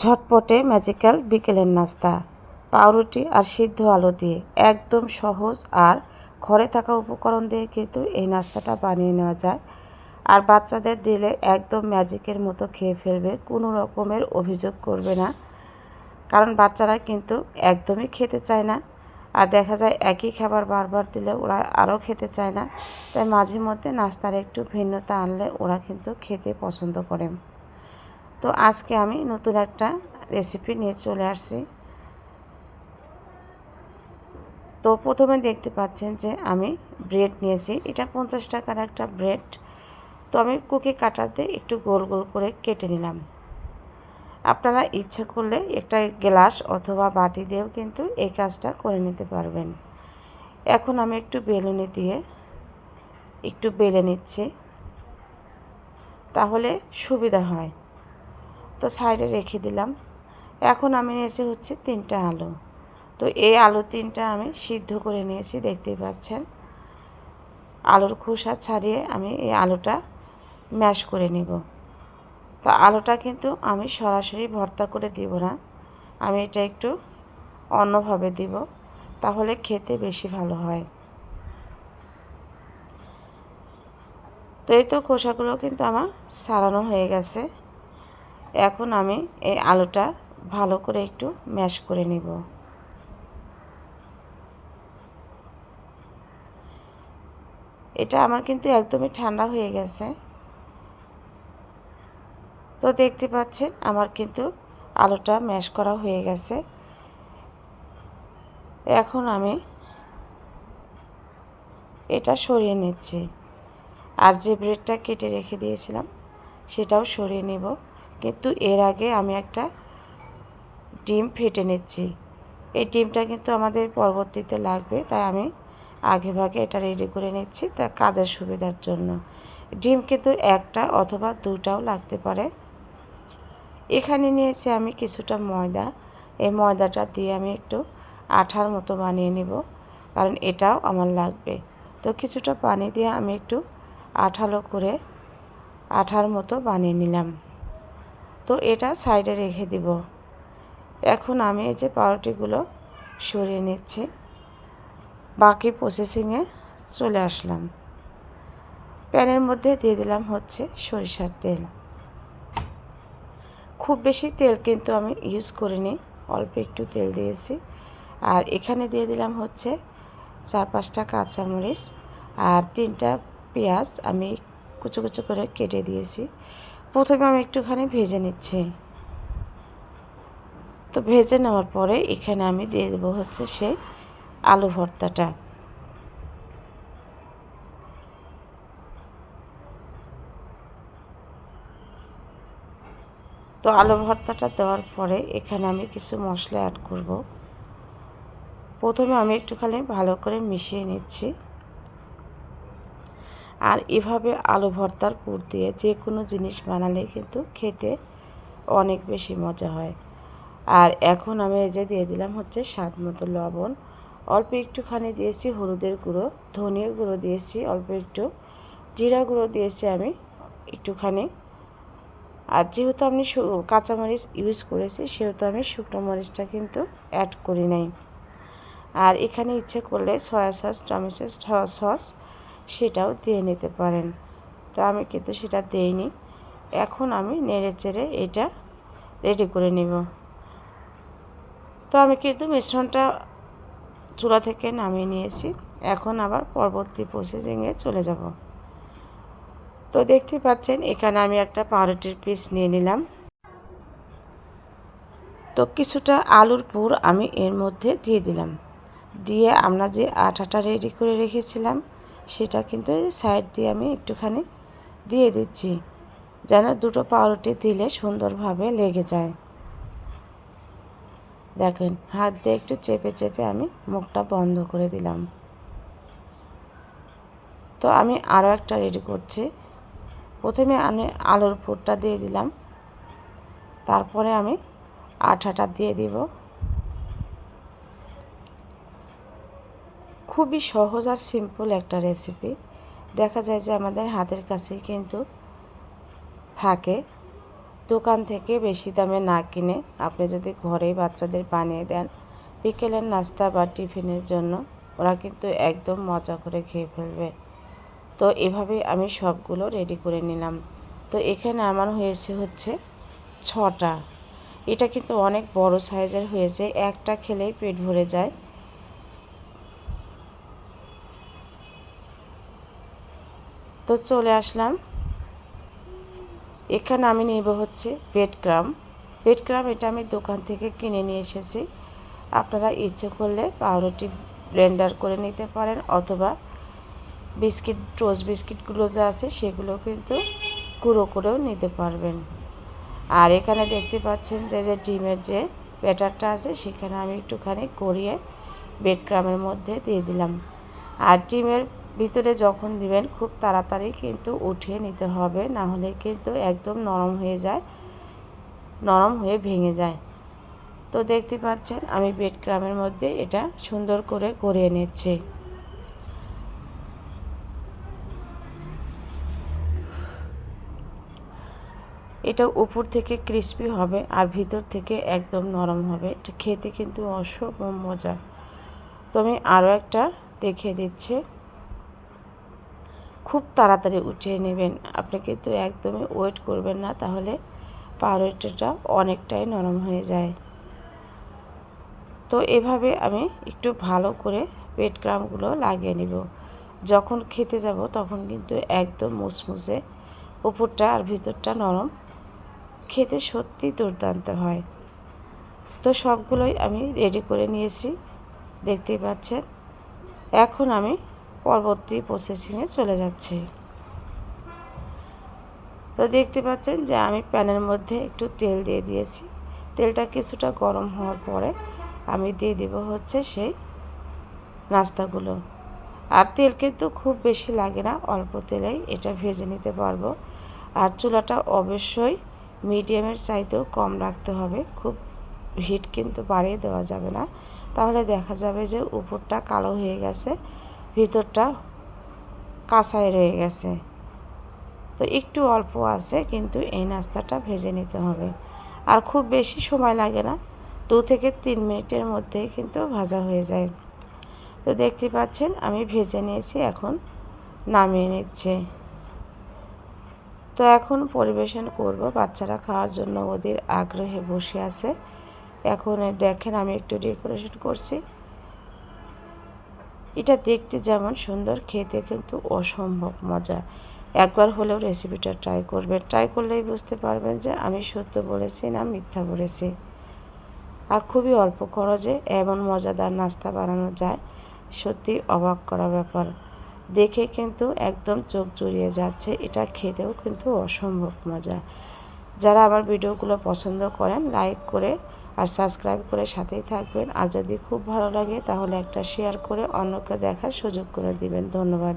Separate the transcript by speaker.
Speaker 1: ঝটপটে magical বিকেলের নাস্তা, পাউরুটি আর সিদ্ধ আলু দিয়ে। একদম সহজ আর ঘরে থাকা উপকরণ দিয়ে কিন্তু এই নাস্তাটা বানিয়ে নেওয়া যায়। আর বাচ্চাদের দিলে একদম ম্যাজিকের মতো খেয়ে ফেলবে, কোনো রকমের অভিযোগ করবে না। কারণ বাচ্চারা কিন্তু একদমই খেতে চায় না। আর দেখা যায় একই খাবার বারবার দিলে ওরা আরও খেতে চায় না। তাই মাঝে মধ্যে নাস্তার একটু ভিন্নতা আনলে ওরা কিন্তু খেতে পছন্দ করে তো আজকে আমি নতুন একটা রেসিপি নিয়ে চলে আসছি। তো প্রথমে দেখতে পাচ্ছেন যে আমি ব্রেড নিয়েছি। এটা পঞ্চাশ টাকার একটা ব্রেড তো আমি কুকি দিয়ে একটু গোল গোল করে কেটে নিলাম। আপনারা ইচ্ছা করলে একটা গ্লাস অথবা বাটি দিয়েও কিন্তু এই কাজটা করে নিতে পারবেন। এখন আমি একটু বেলুনি দিয়ে একটু বেলে নিচ্ছি। তাহলে সুবিধা হয়। তো সাইডে রেখে দিলাম। এখন আমি নিয়েছি হচ্ছে তিনটা আলু। তো এই আলু তিনটা আমি সিদ্ধ করে নিয়েছি, দেখতেই পাচ্ছেন। আলুর খোসা ছাড়িয়ে আমি এই আলুটা ম্যাশ করে নিব। তো আলুটা কিন্তু আমি সরাসরি ভর্তা করে দিব না, আমি এটা একটু অন্যভাবে দিব, তাহলে খেতে বেশি ভালো হয়। তো এই তো খোসাগুলো কিন্তু আমার সারানো হয়ে গেছে। এখন আমি এই আলুটা ভালো করে একটু ম্যাশ করে নিব। এটা আমার কিন্তু একদমই ঠান্ডা হয়ে গেছে। তো দেখতে পাচ্ছেন, আমার কিন্তু আলুটা ম্যাশ করা হয়ে গেছে। এখন আমি এটা সরিয়ে নিচ্ছি। আর যে ব্রেডটা কেটে রেখে দিয়েছিলাম, সেটাও সরিয়ে নেব। কিন্তু এর আগে আমি একটা ডিম ফেটে নিচ্ছি। এই ডিমটা কিন্তু আমাদের পরবর্তীতে লাগবে, তাই আমি আগে ভাগে এটা রেডি করে নিচ্ছি তা কাজের সুবিধার জন্য। ডিম কিন্তু একটা অথবা দুটাও লাগতে পারে। এখানে নিয়েছি আমি কিছুটা ময়দা। এই ময়দাটা দিয়ে আমি একটু আঠার মতো বানিয়ে নেব, কারণ এটাও আমার লাগবে। তো কিছুটা পানি দিয়ে আমি একটু আঠালো করে আঠার মতো বানিয়ে নিলাম। তো এটা সাইডে রেখে দিব। এখন আমি এই যে পাউরুটিগুলো সরিয়ে নিচ্ছি। বাকি প্রসেসিংয়ে চলে আসলাম। প্যানের মধ্যে দিয়ে দিলাম হচ্ছে সরিষার তেল। খুব বেশি তেল কিন্তু আমি ইউজ করিনি, অল্প একটু তেল দিয়েছি। আর এখানে দিয়ে দিলাম হচ্ছে চার পাঁচটা কাঁচামরিচ আর তিনটা পেঁয়াজ আমি কুচো কুচো করে কেটে দিয়েছি। প্রথমে আমি একটুখানি ভেজে নিচ্ছি। তো ভেজে নেওয়ার পরে এখানে আমি দিয়ে দেবো হচ্ছে সেই আলু ভর্তাটা। তো আলু ভর্তাটা দেওয়ার পরে এখানে আমি কিছু মশলা অ্যাড করব। প্রথমে আমি একটুখানি ভালো করে মিশিয়ে নিচ্ছি। আর এভাবে আলু ভর্তার পুর দিয়ে যে কোনো জিনিস বানালে কিন্তু খেতে অনেক বেশি মজা হয়। আর এখন আমি এই যে দিয়ে দিলাম হচ্ছে স্বাদ মতো লবণ। অল্প একটুখানি দিয়েছি হলুদের গুঁড়ো ধনিয়ার গুঁড়ো দিয়েছি, অল্প একটু জিরা গুঁড়ো দিয়েছি আমি একটুখানি। আর যেহেতু আমি কাঁচামরিচ ইউজ করেছি সেহেতু আমি শুকনো মরিচটা কিন্তু অ্যাড করি নাই। আর এখানে ইচ্ছে করলে সয়া সস, টমেটো সস সেটাও দিয়ে নিতে পারেন। তো আমি কিন্তু সেটা দেইনি। এখন আমি নেড়ে চেড়ে এটা রেডি করে নিব। তো আমি কিন্তু মিশ্রণটা চুলা থেকে নামিয়ে নিয়েছি। এখন আবার পরবর্তী প্রসেসিংয়ে চলে যাব। তো দেখতে পাচ্ছেন, এখানে আমি একটা পাউরুটির পিস নিয়ে নিলাম। তো কিছুটা আলুর পুর আমি এর মধ্যে দিয়ে দিলাম। দিয়ে আমরা যে আটাটা রেডি করে রেখেছিলাম সেটা কিন্তু সাইড দিয়ে আমি একটুখানি দিয়ে দিচ্ছি। যেন দুটো পাউরুটি দিলে সুন্দরভাবে লেগে যায়। দেখেন, হাত দিয়ে একটু চেপে চেপে আমি মুখটা বন্ধ করে দিলাম। তো আমি আরও একটা রেডি করছি। প্রথমে আমি আলুর পুরটা দিয়ে দিলাম। তারপরে আমি আঠাটা দিয়ে দিব। খুবই সহজ আর সিম্পল একটা রেসিপি দেখা যায় যে আমাদের হাতের কাছেই কিন্তু থাকে। দোকান থেকে বেশি দামে না কিনে আপনি যদি ঘরেই বাচ্চাদের বানিয়ে দেন, বিকেলের নাস্তা বা টিফিনের জন্য, ওরা কিন্তু একদম মজা করে খেয়ে ফেলবে। তো এভাবে আমি সবগুলো রেডি করে নিলাম। তো এখানে আমার হয়েছে হচ্ছে ছটা। এটা কিন্তু অনেক বড় সাইজের হয়েছে। একটা খেলেই পেট ভরে যায়। তো চলে আসলাম। এখানে আমি নেব হচ্ছে পেট গ্রাম পেট গ্রাম এটা আমি দোকান থেকে কিনে নিয়ে এসেছি। আপনারা ইচ্ছে করলে পাউরুটি ব্লেন্ডার করে নিতে পারেন অথবা বিস্কিট, টোস্ট বিস্কিটগুলো যা আছে সেগুলো কিন্তু গুঁড়ো করেও নিতে পারবেন। আর এখানে দেখতে পাচ্ছেন যে যে ডিমের যে ব্যাটারটা আছে সেখানে আমি একটুখানি করিয়ে বেড ক্রামের মধ্যে দিয়ে দিলাম। আর ডিমের ভিতরে যখন দিবেন, খুব তাড়াতাড়ি কিন্তু উঠিয়ে নিতে হবে, না হলে কিন্তু একদম নরম হয়ে যায়, নরম হয়ে ভেঙে যায়। তো দেখতে পাচ্ছেন, আমি বেড ক্রামের মধ্যে এটা সুন্দর করে গড়িয়ে নিচ্ছি। এটা উপর থেকে ক্রিস্পি হবে আর ভিতর থেকে একদম নরম হবে। এটা খেতে কিন্তু অসম্ভব মজা। তো আমি আরও একটা দেখিয়ে দিচ্ছি। খুব তাড়াতাড়ি উঠিয়ে নেবেন। আপনি কিন্তু একদমই ওয়েট করবেন না, তাহলে পাউরুটিটা অনেকটাই নরম হয়ে যায়। তো এভাবে আমি একটু ভালো করে পেট গ্রামগুলো লাগিয়ে নিব। যখন খেতে যাব তখন কিন্তু একদম মুসমুসে উপরটা আর ভিতরটা নরম। খেতে সত্যি দুর্দান্ত হয়। তো সবগুলোই আমি রেডি করে নিয়েছি। দেখতেই পাচ্ছেন। এখন আমি পরবর্তী প্রসেসিংয়ে চলে যাচ্ছি। তো দেখতে পাচ্ছেন যে আমি প্যানের মধ্যে একটু তেল দিয়ে দিয়েছি। তেলটা কিছুটা গরম হওয়ার পরে আমি দিয়ে দিব হচ্ছে সেই নাস্তাগুলো। আর তেল কিন্তু খুব বেশি লাগে না, অল্প তেলেই এটা ভেজে নিতে পারব। আর চুলাটা অবশ্যই মিডিয়ামের চাইতেও কম রাখতে হবে, খুব হিট কিন্তু বাড়িয়ে দেওয়া যাবে না। তাহলে দেখা যাবে যে উপরটা কালো হয়ে গেছে ভিতরটা কাঁচায় রয়ে গেছে। তো একটু অল্প আছে, কিন্তু এই নাস্তাটা ভেজে নিতে হবে। আর খুব বেশি সময় লাগে না, দু থেকে তিন মিনিটের মধ্যেই কিন্তু ভাজা হয়ে যায়। তো দেখতে পাচ্ছেন, আমি ভেজে নিয়েছি, এখন নামিয়ে নিচ্ছে। তো এখন পরিবেশন করব, বাচ্চারা খাওয়ার জন্য ওদের আগ্রহে বসে আছে। এখন দেখেন, আমি একটু ডেকোরেশন করছি। এটা দেখতে যেমন সুন্দর, খেতে কিন্তু অসম্ভব মজা। একবার হলেও রেসিপিটা ট্রাই করবেন। ট্রাই করলেই বুঝতে পারবেন যে আমি সত্য বলেছি না মিথ্যা বলেছি। আর খুবই অল্প খরচে এমন মজাদার নাস্তা বানানো যায়, সত্যি অবাক করা ব্যাপার। দেখে কিন্তু একদম চোখ জুড়িয়ে যাচ্ছে, এটা খেতেও কিন্তু অসম্ভব মজা। যারা আমার ভিডিওগুলো পছন্দ করেন লাইক করে আর সাবস্ক্রাইব করে সাথেই থাকবেন। আর যদি খুব ভালো লাগে, তাহলে একটা শেয়ার করে অন্যকে দেখার সুযোগ করে দিবেন। ধন্যবাদ।